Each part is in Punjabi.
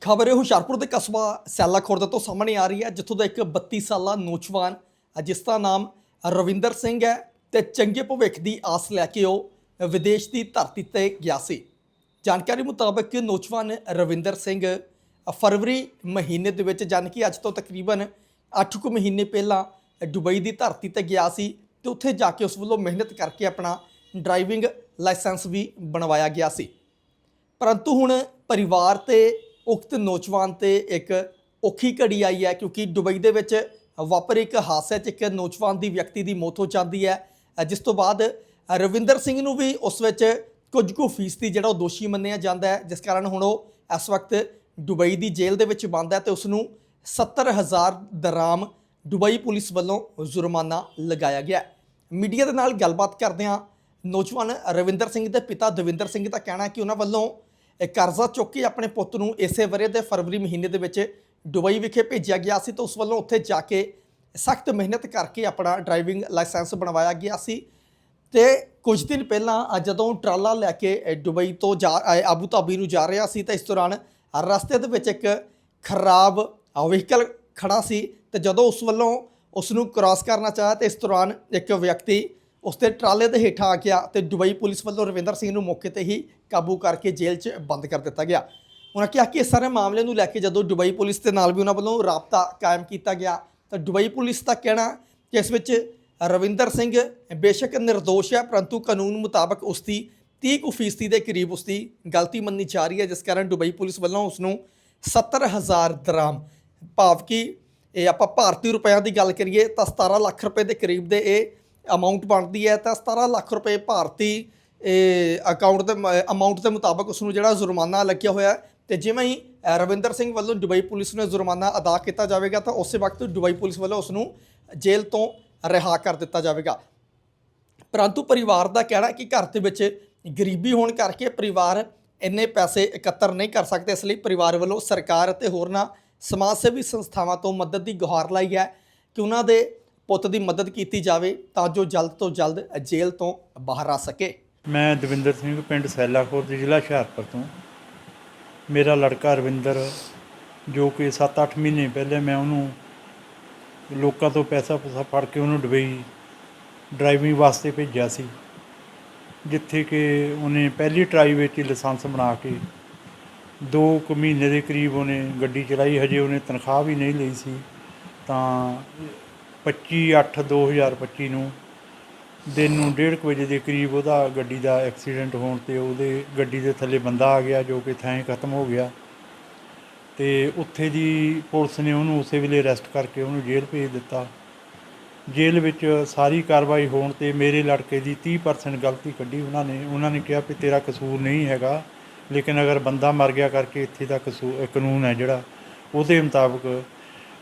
ਖਬਰ ਇਹ ਹੁਸ਼ਿਆਰਪੁਰ ਦੇ ਕਸਬਾ ਸੈਲਾ ਖੁਰਦ ਤੋਂ ਸਾਹਮਣੇ ਆ ਰਹੀ ਹੈ, ਜਿੱਥੋਂ ਦਾ ਇੱਕ 32 ਸਾਲਾ ਨੌਜਵਾਨ ਜਿਸ ਦਾ ਨਾਮ ਰਵਿੰਦਰ ਸਿੰਘ ਹੈ ਤੇ ਚੰਗੇ ਭਵਿੱਖ ਦੀ ਆਸ ਲੈ ਕੇ ਉਹ ਵਿਦੇਸ਼ ਦੀ ਧਰਤੀ ਤੇ ਗਿਆ ਸੀ। ਜਾਣਕਾਰੀ ਮੁਤਾਬਕ ਨੌਜਵਾਨ ਰਵਿੰਦਰ ਸਿੰਘ ਫਰਵਰੀ ਮਹੀਨੇ ਦੇ ਵਿੱਚ, ਜਾਣੀ ਕਿ ਅੱਜ ਤੋਂ ਤਕਰੀਬਨ 8 ਕੁ ਮਹੀਨੇ ਪਹਿਲਾਂ ਦੁਬਈ ਦੀ ਧਰਤੀ ਤੇ ਗਿਆ ਸੀ ਤੇ ਉੱਥੇ ਜਾ ਕੇ ਉਸ ਵੱਲੋਂ ਮਿਹਨਤ ਕਰਕੇ ਆਪਣਾ ਡਰਾਈਵਿੰਗ ਲਾਇਸੈਂਸ ਵੀ ਬਣਵਾਇਆ ਗਿਆ ਸੀ। ਪਰੰਤੂ ਹੁਣ ਪਰਿਵਾਰ ਤੇ ਉਕਤ ਨੌਜਵਾਨ ਤੇ ਇੱਕ ਔਖੀ ਘੜੀ ਆਈ ਹੈ ਕਿਉਂਕਿ ਦੁਬਈ ਦੇ ਵਿੱਚ ਵਾਪਰੇ ਇੱਕ ਹਾਦਸੇ 'ਚ ਇੱਕ ਨੌਜਵਾਨ ਦੀ ਵਿਅਕਤੀ ਦੀ ਮੌਤ ਹੋ ਜਾਂਦੀ ਹੈ। ਜਿਸ ਤੋਂ ਬਾਅਦ ਰਵਿੰਦਰ ਸਿੰਘ ਨੂੰ ਵੀ ਉਸ ਵਿੱਚ ਕੁਝ ਕੁ ਫੀਸਦੀ ਜਿਹੜਾ ਉਹ ਦੋਸ਼ੀ ਮੰਨਿਆ ਜਾਂਦਾ ਹੈ। ਜਿਸ ਕਾਰਨ ਹੁਣ ਉਹ ਇਸ ਵਕਤ ਦੁਬਈ ਦੀ ਜੇਲ੍ਹ ਦੇ ਵਿੱਚ ਬੰਦ ਹੈ ਤੇ ਉਸ ਨੂੰ 70000 ਦਰਾਮ ਦੁਬਈ ਪੁਲਿਸ ਵੱਲੋਂ ਜੁਰਮਾਨਾ ਲਗਾਇਆ ਗਿਆ ਮੀਡੀਆ ਦੇ ਨਾਲ ਗੱਲਬਾਤ ਕਰਦੇ ਹਾਂ ਨੌਜਵਾਨ ਰਵਿੰਦਰ ਸਿੰਘ ਦੇ ਪਿਤਾ ਦਵਿੰਦਰ ਸਿੰਘ ਦਾ ਕਹਿਣਾ ਹੈ ਕਿ ਉਹਨਾਂ ਵੱਲੋਂ ਕਰਜ਼ਾ ਚੁੱਕ ਕੇ ਆਪਣੇ ਪੁੱਤ ਨੂੰ ਇਸੇ ਵਰੇ ਦੇ ਫਰਵਰੀ ਮਹੀਨੇ ਦੇ ਵਿੱਚ ਦੁਬਈ ਵਿਖੇ ਭੇਜਿਆ ਗਿਆ ਸੀ ਤਾਂ ਉਸ ਵੱਲੋਂ ਉੱਥੇ ਜਾ ਕੇ ਸਖਤ ਮਿਹਨਤ ਕਰਕੇ ਆਪਣਾ ਡਰਾਈਵਿੰਗ ਲਾਇਸੈਂਸ ਬਣਵਾਇਆ ਗਿਆ ਸੀ। ਤੇ ਕੁਝ ਦਿਨ ਪਹਿਲਾਂ ਜਦੋਂ ਟਰਾਲਾ ਲੈ ਕੇ ਅ, ਦੁਬਈ ਤੋਂ ਜਾ ਆਬੂ ਧਾਬੀ ਨੂੰ ਜਾ ਰਿਹਾ ਸੀ ਤਾਂ ਇਸ ਦੌਰਾਨ ਰਸਤੇ ਦੇ ਵਿੱਚ ਇੱਕ ਖਰਾਬ ਵਹੀਕਲ ਖੜਾ ਸੀ ਤੇ ਜਦੋਂ ਉਸ ਵੱਲੋਂ ਉਸ ਨੂੰ ਕ੍ਰਾਸ ਕਰਨਾ ਚਾਹਿਆ ਤੇ ਇਸ ਦੌਰਾਨ ਇੱਕ ਵਿਅਕਤੀ ਉਸ ਦੇ ਟਰਾਲੇ ਦੇ ਹੇਠਾਂ ਆ ਗਿਆ ਤੇ ਦੁਬਈ ਪੁਲਿਸ ਵੱਲੋਂ ਰਵਿੰਦਰ ਸਿੰਘ ਨੂੰ ਮੌਕੇ ਤੇ ਹੀ ਕਾਬੂ ਕਰਕੇ ਜੇਲ੍ਹ 'ਚ ਬੰਦ ਕਰ ਦਿੱਤਾ ਗਿਆ। ਉਹਨਾਂ ਕਿਹਾ ਕਿ ਇਸ ਸਾਰੇ ਮਾਮਲੇ ਨੂੰ ਲੈ ਕੇ ਜਦੋਂ ਦੁਬਈ ਪੁਲਿਸ ਦੇ ਨਾਲ ਵੀ ਉਹਨਾਂ ਵੱਲੋਂ ਰਾਬਤਾ ਕਾਇਮ ਕੀਤਾ ਗਿਆ, ਤਾਂ ਦੁਬਈ ਪੁਲਿਸ ਦਾ ਕਹਿਣਾ ਕਿ ਇਸ ਵਿੱਚ ਰਵਿੰਦਰ ਸਿੰਘ ਬੇਸ਼ੱਕ ਨਿਰਦੋਸ਼ ਹੈ, ਪਰੰਤੂ ਕਾਨੂੰਨ ਮੁਤਾਬਕ ਉਸ ਦੀ 30 ਕੁ ਫੀਸਦੀ ਦੇ ਕਰੀਬ ਉਸ ਦੀ ਗਲਤੀ ਮੰਨੀ ਜਾ ਰਹੀ ਹੈ, ਜਿਸ ਕਾਰਨ ਦੁਬਈ ਪੁਲਿਸ ਵੱਲੋਂ ਉਸ ਨੂੰ 70000 ਦਰਾਮ ਭਾਵ ਕਿ ਇਹ ਆਪਾਂ ਭਾਰਤੀ ਰੁਪਇਆਂ ਦੀ ਗੱਲ ਕਰੀਏ, ਤਾਂ 17 ਲੱਖ ਰੁਪਏ ਦੇ ਕਰੀਬ ਦੇ ਇਹ ਅਮਾਉਂਟ ਬਣਦੀ ਹੈ ਤਾਂ 17 ਲੱਖ ਰੁਪਏ ਭਾਰਤੀ ਅਕਾਊਂਟ ਦੇ ਅਮਾਉਂਟ ਦੇ ਮੁਤਾਬਕ ਉਸ ਨੂੰ ਜਿਹੜਾ ਜੁਰਮਾਨਾ ਲੱਗਿਆ ਹੋਇਆ ਹੈ। ਤੇ ਜਿਵੇਂ ਹੀ ਰਵਿੰਦਰ ਸਿੰਘ ਵੱਲੋਂ ਦੁਬਈ ਪੁਲਿਸ ਨੂੰ ਜੁਰਮਾਨਾ ਅਦਾ ਕੀਤਾ ਜਾਵੇਗਾ, ਤਾਂ ਉਸੇ ਵਕਤ ਦੁਬਈ ਪੁਲਿਸ ਵੱਲੋਂ ਉਸ ਨੂੰ ਜੇਲ੍ਹ ਤੋਂ ਰਿਹਾ ਕਰ ਦਿੱਤਾ ਜਾਵੇਗਾ। ਪਰੰਤੂ ਪਰਿਵਾਰ ਦਾ ਕਹਿਣਾ ਕਿ ਘਰ ਦੇ ਵਿੱਚ ਗਰੀਬੀ ਹੋਣ ਕਰਕੇ ਪਰਿਵਾਰ ਇੰਨੇ ਪੈਸੇ ਇਕੱਤਰ ਨਹੀਂ ਕਰ ਸਕਦੇ, ਇਸ ਲਈ ਪਰਿਵਾਰ ਵੱਲੋਂ ਸਰਕਾਰ ਅਤੇ ਹੋਰਨਾਂ ਸਮਾਜ ਸੇਵੀ ਸੰਸਥਾਵਾਂ ਤੋਂ ਮਦਦ ਦੀ ਗੁਹਾਰ ਲਾਈ ਹੈ ਕਿ ਉਹਨਾਂ ਦੇ ਪੁੱਤ ਦੀ ਮਦਦ ਕੀਤੀ ਜਾਵੇ ਤਾਂ ਜੋ ਜਲਦ ਤੋਂ ਜਲਦ ਜੇਲ੍ਹ ਤੋਂ ਬਾਹਰ ਆ ਸਕੇ। ਮੈਂ ਦਵਿੰਦਰ ਸਿੰਘ ਪਿੰਡ ਸੈਲਾ ਦੇ ਜ਼ਿਲ੍ਹਾ ਹੁਸ਼ਿਆਰਪੁਰ ਤੋਂ। ਮੇਰਾ ਲੜਕਾ ਰਵਿੰਦਰ, ਜੋ ਕਿ 7-8 ਮਹੀਨੇ ਪਹਿਲੇ ਮੈਂ ਉਹਨੂੰ ਲੋਕਾਂ ਤੋਂ ਪੈਸਾ ਪੂਸਾ ਫੜ ਕੇ ਉਹਨੂੰ ਡੁਬਈ ਡਰਾਈਵਿੰਗ ਵਾਸਤੇ ਭੇਜਿਆ ਸੀ, ਜਿੱਥੇ ਕਿ ਉਹਨੇ ਪਹਿਲੀ ਟਰਾਈ ਵਿੱਚ ਹੀ ਲਾਇਸੈਂਸ ਬਣਾ ਕੇ ਦੋ ਕੁ ਮਹੀਨੇ ਦੇ ਕਰੀਬ ਉਹਨੇ ਗੱਡੀ ਚਲਾਈ, ਹਜੇ ਉਹਨੇ ਤਨਖਾਹ ਵੀ ਨਹੀਂ ਲਈ ਸੀ ਤਾਂ 25/8/2025 ਨੂੰ ਦਿਨ ਨੂੰ 1:30 ਵਜੇ ਦੇ ਕਰੀਬ ਉਹਦਾ ਗੱਡੀ ਦਾ ਐਕਸੀਡੈਂਟ ਹੋਣ ਤੇ ਉਹਦੇ ਗੱਡੀ ਦੇ ਥੱਲੇ ਬੰਦਾ ਆ ਗਿਆ ਜੋ ਕਿ ਥਾਂ ਖਤਮ ਹੋ ਗਿਆ। ਤੇ ਉੱਥੇ ਦੀ ਪੁਲਿਸ ਨੇ ਉਹਨੂੰ ਉਸੇ ਵੇਲੇ ਅਰੈਸਟ ਕਰਕੇ ਉਹਨੂੰ ਜੇਲ੍ਹ ਭੇਜ ਦਿੱਤਾ। ਜੇਲ੍ਹ ਵਿੱਚ ਸਾਰੀ ਕਾਰਵਾਈ ਹੋਣ ਤੇ ਮੇਰੇ ਲੜਕੇ ਦੀ 30% ਗਲਤੀ ਕੱਢੀ ਉਹਨਾਂ ਨੇ। ਉਹਨਾਂ ਨੇ ਕਿਹਾ ਵੀ ਤੇਰਾ ਕਸੂਰ ਨਹੀਂ ਹੈਗਾ, ਲੇਕਿਨ ਅਗਰ ਬੰਦਾ ਮਰ ਗਿਆ ਕਰਕੇ ਇੱਥੇ ਦਾ ਕਸੂਰ ਕਾਨੂੰਨ ਹੈ ਜਿਹੜਾ, ਉਹਦੇ ਮੁਤਾਬਕ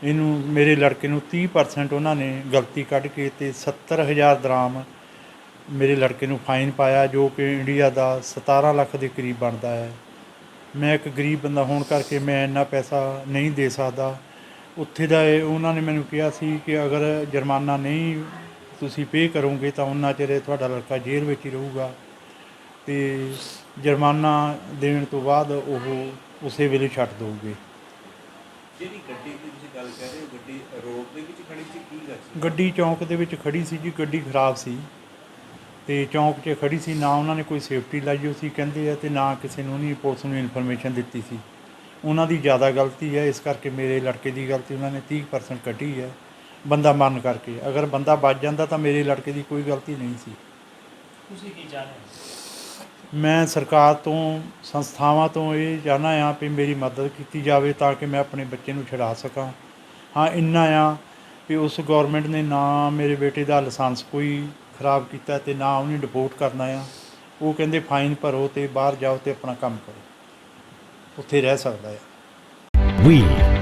ਇਹਨੂੰ ਮੇਰੇ ਲੜਕੇ ਨੂੰ 30% ਉਹਨਾਂ ਨੇ ਗਲਤੀ ਕੱਢ ਕੇ ਤੇ 70000 ਦਰਾਮ ਮੇਰੇ ਲੜਕੇ ਨੂੰ ਫਾਈਨ ਪਾਇਆ, ਜੋ ਕਿ ਇੰਡੀਆ ਦਾ 17 ਲੱਖ ਦੇ ਕਰੀਬ ਬਣਦਾ ਹੈ। ਮੈਂ ਇੱਕ ਗਰੀਬ ਬੰਦਾ ਹੋਣ ਕਰਕੇ ਮੈਂ ਇੰਨਾ ਪੈਸਾ ਨਹੀਂ ਦੇ ਸਕਦਾ। ਉੱਥੇ ਦਾ ਇਹ ਉਹਨਾਂ ਨੇ ਮੈਨੂੰ ਕਿਹਾ ਸੀ ਕਿ ਅਗਰ ਜੁਰਮਾਨਾ ਨਹੀਂ ਤੁਸੀਂ ਪੇ ਕਰੋਗੇ ਤਾਂ ਉਹਨਾਂ ਚਿਰ ਤੁਹਾਡਾ ਲੜਕਾ ਜੇਲ੍ਹ ਵਿੱਚ ਹੀ ਰਹੂਗਾ। ਤੇ ਜੁਰਮਾਨਾ ਦੇਣ ਤੋਂ ਬਾਅਦ ਉਹ ਉਸੇ ਵੇਲੇ ਛੱਡ ਦਊਗੇ। ਜਿਹੜੀ ਗੱਡੀ ਦੀ ਤੁਸੀਂ ਗੱਲ ਕਰ ਰਹੇ ਹੋ? ਗੱਡੀ ਰੋਡ ਦੇ ਵਿੱਚ ਖੜੀ ਸੀ ਕੀ ਗੱਲ ਸੀ? ਗੱਡੀ ਚੌਂਕ ਦੇ ਵਿੱਚ ਖੜੀ ਸੀ ਜੀ ਗੱਡੀ ਖਰਾਬ ਸੀ। ਤੇ ਚੌਂਕ 'ਚ ਖੜੀ ਸੀ ਨਾ ਉਹਨਾਂ ਨੇ ਕੋਈ ਸੇਫਟੀ ਲਾਈ ਹੋਈ ਸੀ ਕਹਿੰਦੇ ਆ ਤੇ ਨਾ ਕਿਸੇ ਨੂੰ ਨਹੀਂ ਪੁਲਿਸ ਨੂੰ ਇਨਫੋਰਮੇਸ਼ਨ ਦਿੱਤੀ ਸੀ। ਉਹਨਾਂ ਦੀ ਜ਼ਿਆਦਾ ਗਲਤੀ ਹੈ ਇਸ ਕਰਕੇ ਮੇਰੇ ਲੜਕੇ ਦੀ ਗਲਤੀ ਉਹਨਾਂ ਨੇ 30% ਕੱਢੀ ਹੈ। ਬੰਦਾ ਮਰਨ ਕਰਕੇ ਅਗਰ ਬੰਦਾ ਬਚ ਜਾਂਦਾ ਤਾਂ ਮੇਰੇ ਲੜਕੇ ਦੀ ਕੋਈ ਗਲਤੀ ਨਹੀਂ ਸੀ। ਤੁਸੀਂ ਕੀ ਚਾਹੁੰਦੇ ਹੋ? ਮੈਂ ਸਰਕਾਰ ਤੋਂ, ਸੰਸਥਾਵਾਂ ਤੋਂ ਇਹ ਚਾਹੁੰਦਾ ਆ ਵੀ ਮੇਰੀ ਮਦਦ ਕੀਤੀ ਜਾਵੇ ਤਾਂ ਕਿ ਮੈਂ ਆਪਣੇ ਬੱਚੇ ਨੂੰ ਛੁਡਾ ਸਕਾਂ ਹਾਂ, ਇੰਨਾ ਆ ਵੀ ਉਸ ਗਵਰਨਮੈਂਟ ਨੇ ਨਾ ਮੇਰੇ ਬੇਟੇ ਦਾ ਲਾਇਸੈਂਸ ਕੋਈ ਖਰਾਬ ਕੀਤਾ ਤੇ ਨਾ ਉਹਨੇ ਡਿਪੋਰਟ ਕਰਨਾ ਆ ਉਹ ਕਹਿੰਦੇ ਫਾਈਨ ਭਰੋ ਤੇ ਬਾਹਰ ਜਾਓ ਤੇ ਆਪਣਾ ਕੰਮ ਕਰੋ ਉੱਥੇ ਰਹਿ ਸਕਦਾ ਆ We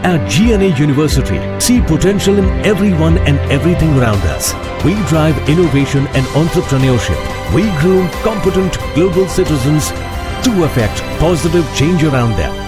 at GNA University see potential in everyone and everything around us. We drive innovation and entrepreneurship. We groom competent global citizens to affect positive change around them.